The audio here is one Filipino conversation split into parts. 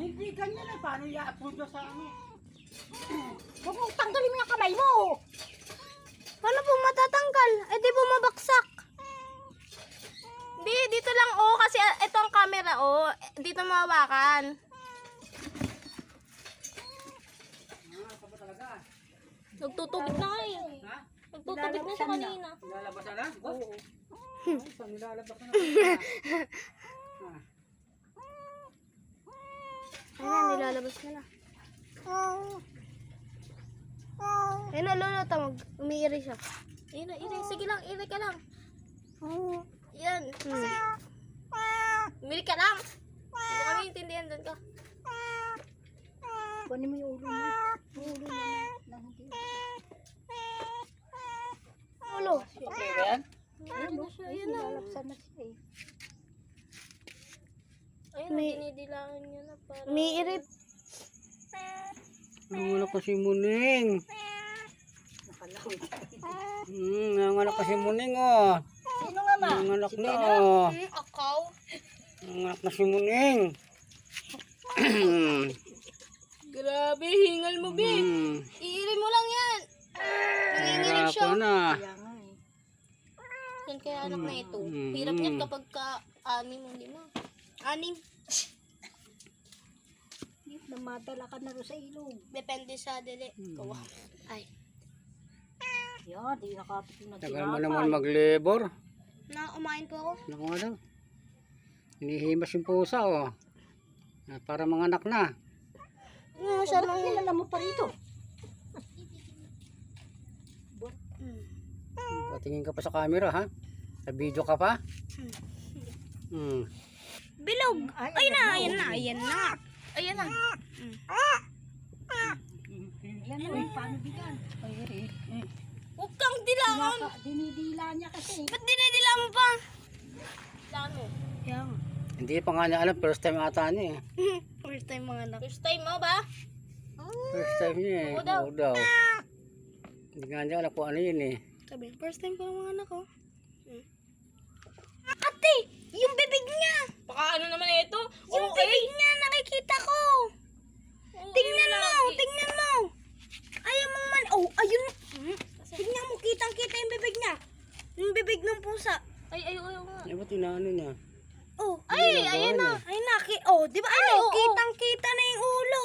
Hindi ganyan na. Paano i-upload sa ano? Huwag mong tanggalin mo yung kamay mo. Paano po matatanggal? Eh di bumabaksak. Di, dito lang oh. Kasi ah, ito ang camera oh. Dito mawakan. Nagtutubig na nga eh. Ha? Nagtutubig na siya kanina. Nilalabas na lang? Oo. Nilalabas na lang? Ayan, nilalabas na na. Ayun na, lolo, tamag. Umiiri siya. Ayun na, iri. Sige lang, iri ka lang. Yan. Hmm. Umiri ka lang. Hindi kami intindihan doon ka. Kunin mo yung ulo mo. Yung ulo mo. Ulo. Okay ba yan? Ayun na siya, ayun na. Lalapsan na siya eh. Ayun na, dinidilangan niya na para. Umiiri. Nanganak kasi muning. Hmm, nanganak kasi muning oh. Sino nga ma? Nanganak na oh. Hmm, akaw. Nanganak na si muning. Grabe, hingal mo, Bi. Hmm. Iiri mo lang yan. Nanginginig siya. Hirapan na. Eh. Yan kaya anak na ito. Mm. Hirap niya kapag ka anim, hindi na. Anim. Namadala ka na rin sa ilog. Depende sa dili. Kawa. Ay. Yan, di nakapit yung Tagal mo naman mag-labor. Na, umain po ako. Naku nga daw. Hinihimas yung pusa oh. Ah, Para mga anak na. Ano siya nung... Kilala mo pa rito. Patingin ka pa sa camera ha. Sa video ka pa. Hmm. Bilog. Ay, Ay na, ayan na, ayan na. Ayan na. Yan o, paano eh, eh. Huwag kang dilangan. Dinidila niya kasi. Ba't dinidila mo pa? Lano. Yan. Hindi pa nga niya alam. First time ata niya eh. First time mga anak. First time mo ba? First time niya eh. Oo daw. Oo daw. Hindi nga niya alam kung ano yun eh. Sabi, first time ko mga anak ko. Ate! Yung bibig niya! Baka ano naman ito? Yung bibig niya, nakikita ko! tingnan mo! Tingnan mo! Ayaw mo man... Oh, ayun! Tingnan mo, kitang-kita yung bibig niya. Yung bibig ng pusa. Ay, ay, ay, nga. Eh, ba't inaano niya? Oh, ay, ayun na. Ay, naki... Oh, di ba ano? Kitang-kita na yung ulo.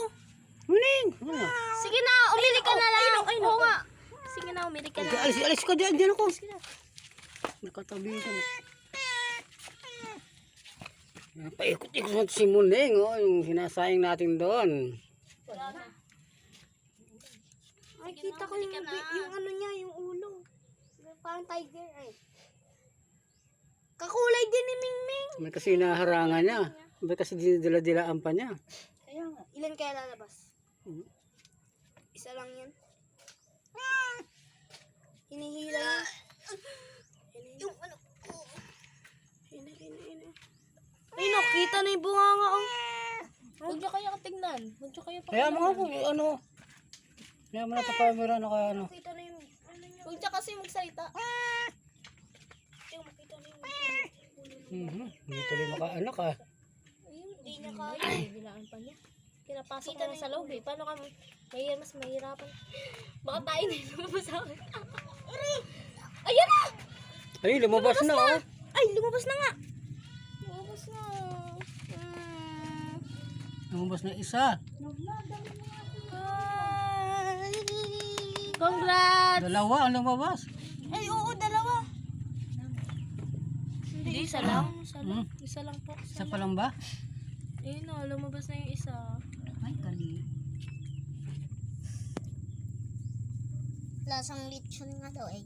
Muning! Ano? Sige na, umili ka na lang. Ay, Oo nga. Sige na, umili ka na. Alis, alis ka dyan. Dyan ako. Nakatabi ka. Ah, Paikot-ikot si Muning, oh, yung sinasayang natin doon. Ay, kita ko yung, yung ano niya, yung ulo. Parang tiger, ay. Kakulay din ni Mingming. May kasi naharangan niya. May kasi dinadila-dilaan pa niya. Kaya nga. Ilan kaya lalabas? Hmm. Isa lang yan. Hinihila niya. Yung ano. Hina, hina, hina. Ay, nakita na yung bunganga, oh. Huwag niyo kaya tingnan. Huwag niyo kaya Kaya mga po, ano, kaya mo na pa camera na kaya ano. Makita na yung ano niya. Huwag niya kasi magsalita. Yung makita na yung Mhm. Hindi tuloy makaanak ah. Ayun, hindi niya kaya. Bilaan pa niya. Pinapasok mo na sa loob eh. Paano ka mahirap, mas mahirapan. Baka tayo na yung lumabas akin. Ayan na! Ay, lumabas na oh. Ay, lumabas na nga! Lumabas na. Hmm. Lumabas na isa. Ay. Congrats! Dalawa ang lumabas. Ay, oo, dalawa. Hindi, isa lang. Isa lang. Hmm. Isa lang po. Isa pa lang ba? Ayun na, lumabas na yung isa. Ay, gali. Lasang lechon nga daw eh.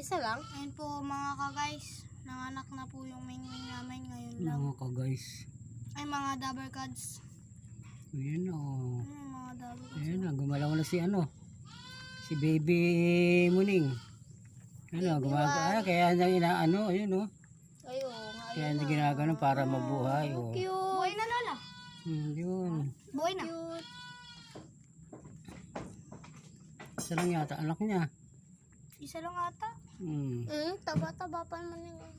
Isa lang? Ayun po mga ka-guys. Nanganak na po yung mingwing namin ngayon lang. Mga ka guys. Ay mga double cards. Ayan oh. Ay mga double cards. Ayan na, gumalaw na si ano. Si baby Muning. Ano, gumagana. Kaya niya inaano, ayun oh. Ay oo nga. Kaya niya ginagano para mabuhay oh. Cute. Buhay na lola. Hmm, yun. Buhay na. Cute. Isa lang yata anak niya. Isa lang ata. Hmm. Hmm, taba-taba pa naman yun.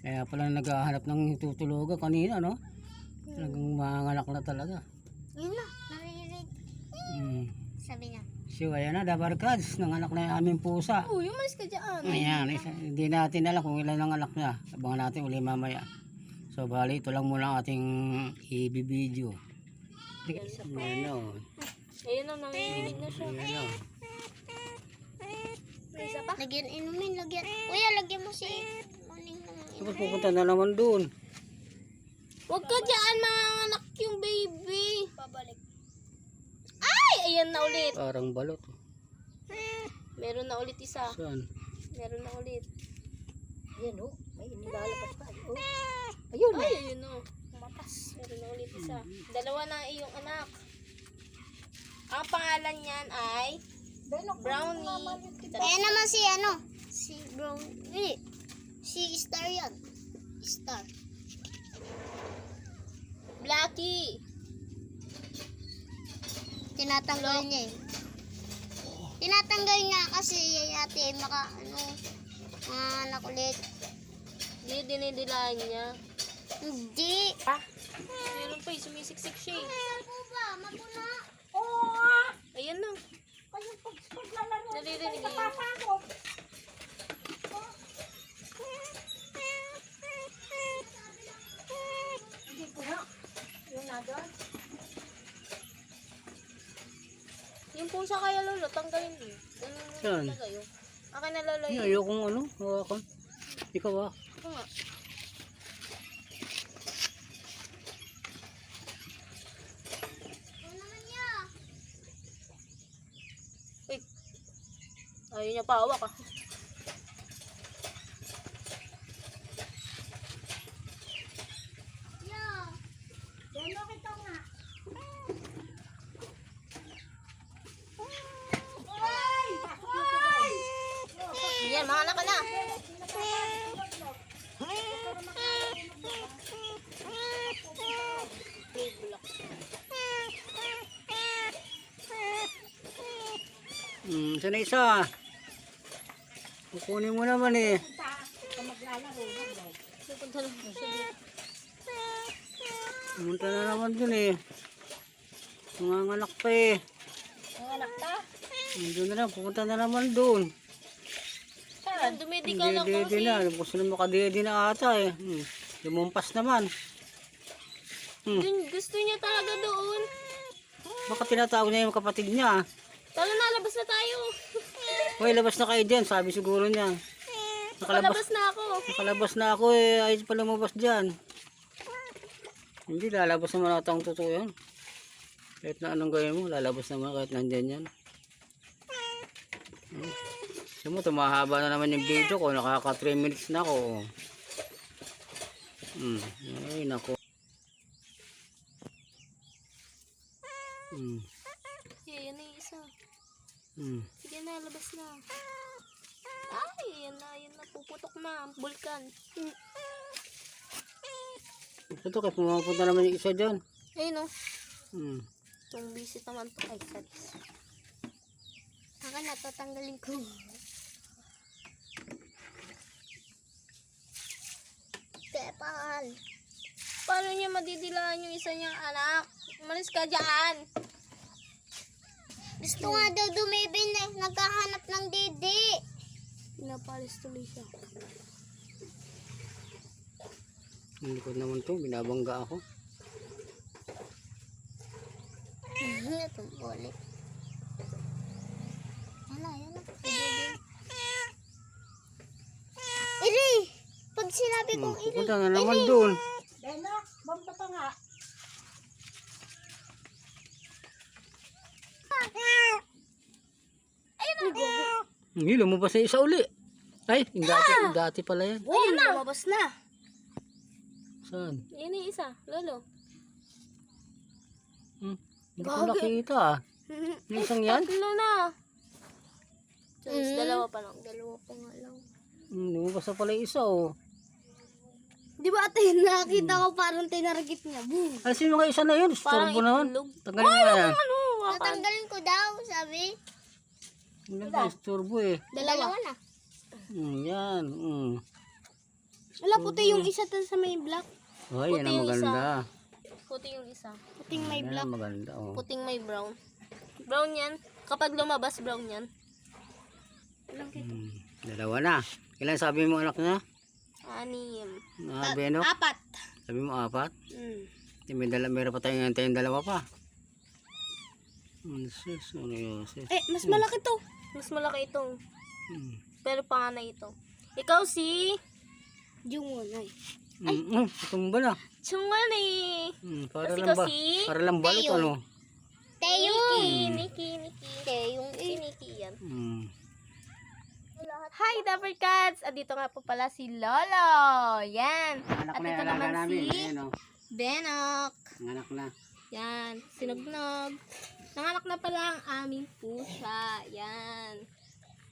Kaya pala naghahanap ng tutulugan kanina, no? Talagang manganak na talaga. Yun na, naririnig. Hmm. Sabi niya. So, ayan na, Dabarkads, nanganak na yung aming pusa. Uy, umalis ka dyan. Ayan, isa, hindi natin alam kung ilan ang anak niya. Abangan natin uli mamaya. So, bali, ito lang muna ang ating i-video. Ayan o. Ayun na, nanginginig na siya. Ayan o. Isa pa? Lagyan, inumin, lagyan. Kuya, lagyan mo si Tapos pupunta na naman doon. Huwag ka dyan, manganak yung baby. Pabalik. Ay, ayan na ulit. Parang balot. Meron na ulit isa. Saan? Meron na ulit. Yan oh, may nilalabas pa. Oh. Ayun. Ay, ayun o. Matas. Meron na ulit isa. Dalawa na iyong anak. Ang pangalan niyan ay Brownie. Kaya naman si ano? Si Brown. Si Star yan. Star. Blackie. Tinatanggal niya eh. Tinatanggal niya kasi ate maka ano mga anak ulit. Hindi, dinidilaan niya. Hindi. Ah? Meron pa eh, sumisiksik siya eh. Ako ba? Mapuna. Ayan na. Kasi pag paglalaro. Naririnig niyo. Yung pusa kaya lolo, tanggalin mo. Ganun Saan? talaga yun. Akin na lolo Ay, yun. ayokong ano, hawakan. Ikaw ah. Ito nga. Ano naman niya? Uy. Ayaw niya pa hawak ah. Ya. Deno kita nga. Ay! Ay! Yan, mga anak ka na. Saan na isa? Kukunin mo naman eh. Pumunta na naman dun eh. Nanganganak pa eh. Anak ka? Doon na lang, pupunta na naman doon. Saan? Dumidi ka lang kasi. na. Gusto na makadede na ata eh. Hmm. Lumumpas naman. Hmm. Dun, gusto niya talaga doon. Baka tinatawag niya yung kapatid niya. Tala na, labas na tayo. Hoy, labas na kayo dyan, sabi siguro niya. Nakalabas, Labas na ako. nakalabas na ako eh, ayos pa lumabas dyan. Hindi, lalabas naman ata ang totoo yan. Kahit na anong gawin mo, lalabas naman kahit nandyan yan. Hmm. Sabi mo, tumahaba na naman yung video ko, nakaka 3 minutes na ako. Hmm, ay nako. Hmm, Sige, yan na yung isa. hmm. Sige na, labas na. Ay, yan na, yan na. Puputok na. ang Bulkan. Ito, kaya pumapunta naman yung isa dyan. Ayun o. Hmm. Itong visit naman to. Ay, sorry. Saka natatanggalin ko. Tepal. Paano niya madidilaan yung isa niyang anak? Umalis ka dyan. Gusto nga daw dumibin eh. Naghahanap ng didi. Pinapalis tuloy siya. Ang likod naman to, binabangga ako. Itong ulit. Yan na, yan na. Iri! Pag sinabi Hmm. kong iri. Pupunta na naman doon. Hindi, lumabas na isa uli. Ay, yung dati, yung dati pala yan. Ayun na. Lumabas na. Saan? Yan yung isa. Lolo. Hmm. Hindi ko nakita ah. Yung isang yan? Tatlo na. Tapos dalawa pa lang. Dalawa pa nga lang. Hmm, lumabas na pala yung isa oh. Di ba ate, nakita ko parang tinarget niya. Boom. Ay, sino nga isa na yun? Parang Storbo naman. Tanggalin mo na yan. Ano? Wakan. Natanggalin ko daw, sabi. Hindi ka isturbo eh. Dalawa. na. Mm, yan. Mm. Wala puti yung isa tan sa may black. Oh, yan ang yung isa. maganda. Puti yung isa. Puting may Yan black. ang maganda. Oh. Puting may brown. Brown yan. Kapag lumabas, brown yan. Mm. Dalawa na. Ilan sabi mo anak na? Anim. Ah, Benok? Apat. Sabi mo apat? Mm. May dala, meron pa tayong tayong dalawa pa. Ano sis? Ano yun sis? Eh, mas malaki to. Mas malaki itong. Mm. Pero panganay ito. Ikaw si... Yung ay. Mm, tumba na. Mm, para lang ba? Para lang balot Teo. ano? Teo. Niki, Niki, Niki. Teyong si Niki yan. Mm. Hi, Dapper Cats! Andito nga po pala si Lolo. Yan. Anak At na ito yung alaga naman namin. si Ayan oh. Benok. Ang anak na. Yan. Sinugnog. Nanganak na pala ang aming pusa. Yan.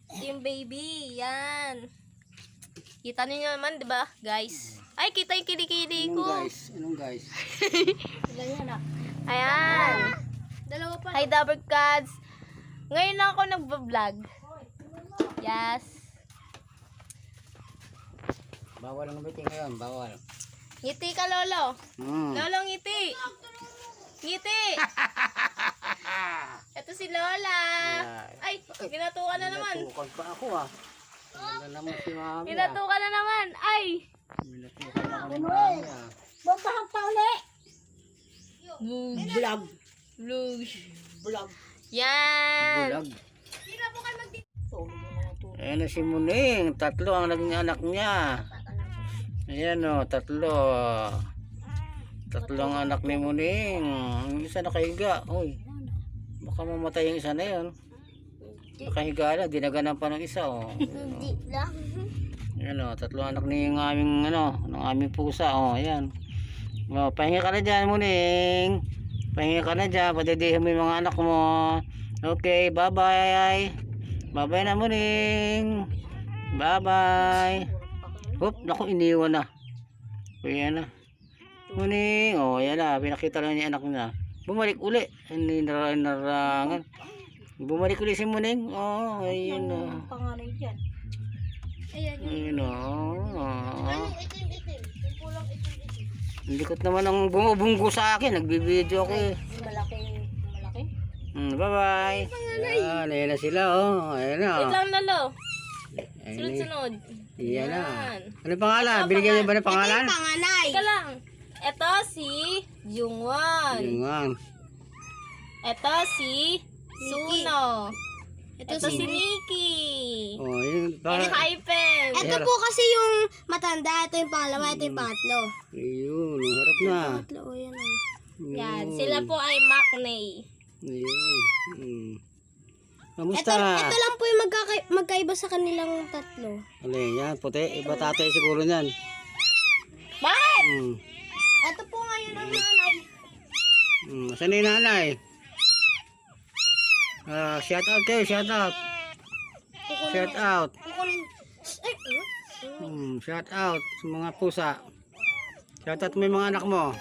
Ito yung baby. Yan. Kita niyo naman, di ba, guys? Ay, kita yung kilikili Anong ko. guys? Anong guys? Ayan. Dalawa pa. Hi, Dabber Cats. Ngayon lang ako nagbablog. Yes. Bawal ang meeting ngayon. Bawal. Ngiti ka, Lolo. Mm. Lolo, ngiti. Ngiti. Ito si Lola. Ay, ginatukan na naman. Natukan pa ako ah. Ano naman si mami ah. Ginatukan na naman. Ay. Ni mami ah. Pa uli. Vlog. Vlog. Vlog. Yan. Bulag. Ayan na si Muning. Tatlo ang naging anak niya. Ayan o, tatlo. Tatlo ang anak ni Muning. Ang isa nakahiga. Uy. Baka mamatay yung isa na yun. Nakahiga na. Dinaganan pa ng isa o. Hindi lang. Ayan o, tatlo anak ni yung aming ano, ng aming pusa. O, ayan. O, pahinga ka na dyan, Muning. Pahinga ka na dyan. Padidihin mo yung mga anak mo. Okay, bye-bye. Bye-bye na, Muning. Bye-bye. Hop, naku, iniwan na. Yan na. Muning. O, yan na. Pinakita lang yung anak niya. Bumalik uli. Hindi nara- narangan. Bumalik uli si Muning. O, ayun na. Panganay dyan. Ayun o. Itim, itim. Yung pulang itim, itim. Hindi ko naman ang bumubunggo sa akin. Nagbibideo ako eh. Malaki. Malaki. Hmm, bye-bye. Ayan, ayan na sila oh. Ayan na. Wait oh. lang, Lolo. Ayan, na. Sunod-sunod. Ayan na. Ano pangalan? Binigyan niyo ba ng pangalan? Panganay. Teka lang. Ito si Jungwon. Yung nga. Ito si Suno. Ito Ito si si Nikki. Oh, yun. Ini Pa- Hypen. Ito po kasi yung matanda. Ito yung pangalawa. Ito yung pangatlo. Ayun, ang harap na. Pangatlo, o yan. oh. Yan. Ayun. Sila po ay Makney. Ayun. Hmm. Ito, Kamusta? ito lang po yung magkaka- magkaiba sa kanilang tatlo. Alin, yan, puti. Iba tatay siguro niyan. Bakit? Hmm. Ito po ngayon ang nanay. Hmm. Saan yung nanay? Ah, shout out kayo, shout out. Shout out. Kukunin. Ay, uh, Hmm, shout out sa mga pusa. Shout out mo yung mga anak mo.